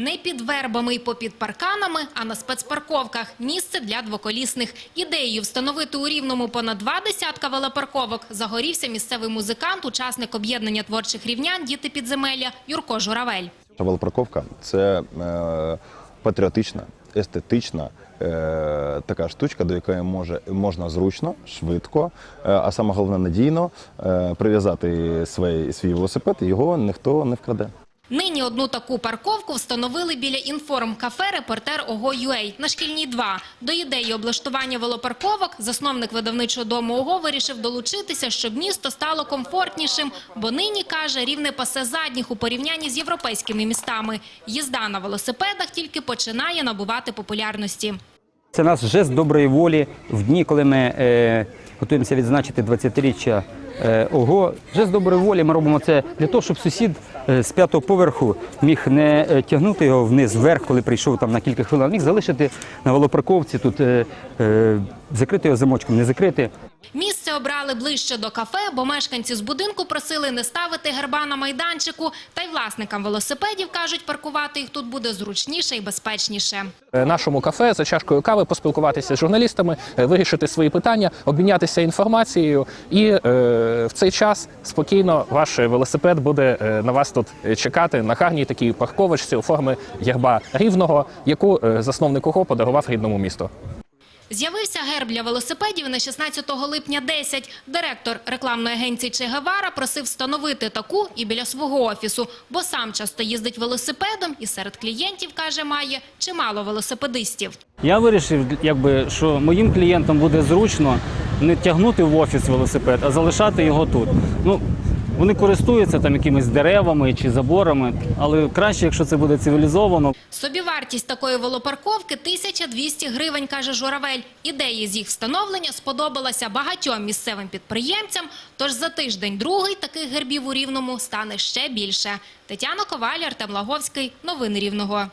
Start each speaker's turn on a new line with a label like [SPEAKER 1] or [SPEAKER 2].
[SPEAKER 1] Не під вербами і попід парканами, а на спецпарковках. Місце для двоколісних. Ідеєю встановити у Рівному понад два десятка велопарковок загорівся місцевий музикант, учасник об'єднання творчих рівнян «Діти підземелля» Юрко Журавель.
[SPEAKER 2] Велопарковка це е, патріотична, естетична е, така штучка, до якої може, можна зручно, швидко, е, а саме головне надійно прив'язати свій, свій велосипед, і його ніхто не вкраде.
[SPEAKER 1] Нині одну таку парковку встановили біля інформ-кафе репортер ОГО.UA на Шкільній 2. До ідеї облаштування велопарковок засновник видавничого дому ОГО вирішив долучитися, щоб місто стало комфортнішим, бо нині, каже, рівне пасе задніх у порівнянні з європейськими містами. Їзда на велосипедах тільки починає набувати популярності.
[SPEAKER 3] Це наш жест доброї волі в дні, коли ми е, готуємося відзначити 20-річчя е, вже з доброї волі ми робимо це для того, щоб сусід е, з п'ятого поверху міг не е, тягнути його вниз, вверх, коли прийшов там на кілька хвилин, а міг залишити на велопарковці тут, закрити його замочком, не закрити.
[SPEAKER 1] Місце обрали ближче до кафе, бо мешканці з будинку просили не ставити герба на майданчику. Та й власникам велосипедів, кажуть, паркувати їх тут буде зручніше і безпечніше.
[SPEAKER 4] Е, нашому кафе за чашкою кави поспілкуватися з журналістами, е, вирішити свої питання, обмінятися інформацією. І е, в цей час спокійно ваш велосипед буде е, на вас тут чекати на гарній такій парковочці у формі герба рівного, яку засновник ОГО подарував рідному місту.
[SPEAKER 1] З'явився герб для велосипедів на 16 липня 10. Директор рекламної агенції Че Гевара просив встановити таку і біля свого офісу, бо сам часто їздить велосипедом і серед клієнтів, каже, має чимало велосипедистів.
[SPEAKER 3] Я вирішив, якби, що моїм клієнтам буде зручно не тягнути в офіс велосипед, а залишати його тут. Ну, вони користуються там якимись деревами чи заборами, але краще, якщо це буде цивілізовано.
[SPEAKER 1] Собівартість такої велопарковки 1200 гривень, каже Журавель. Ідея з їх встановлення сподобалася багатьом місцевим підприємцям, тож за тиждень другий таких гербів у Рівному стане ще більше. Тетяна Коваль, Артем Лаговський. Новини Рівного.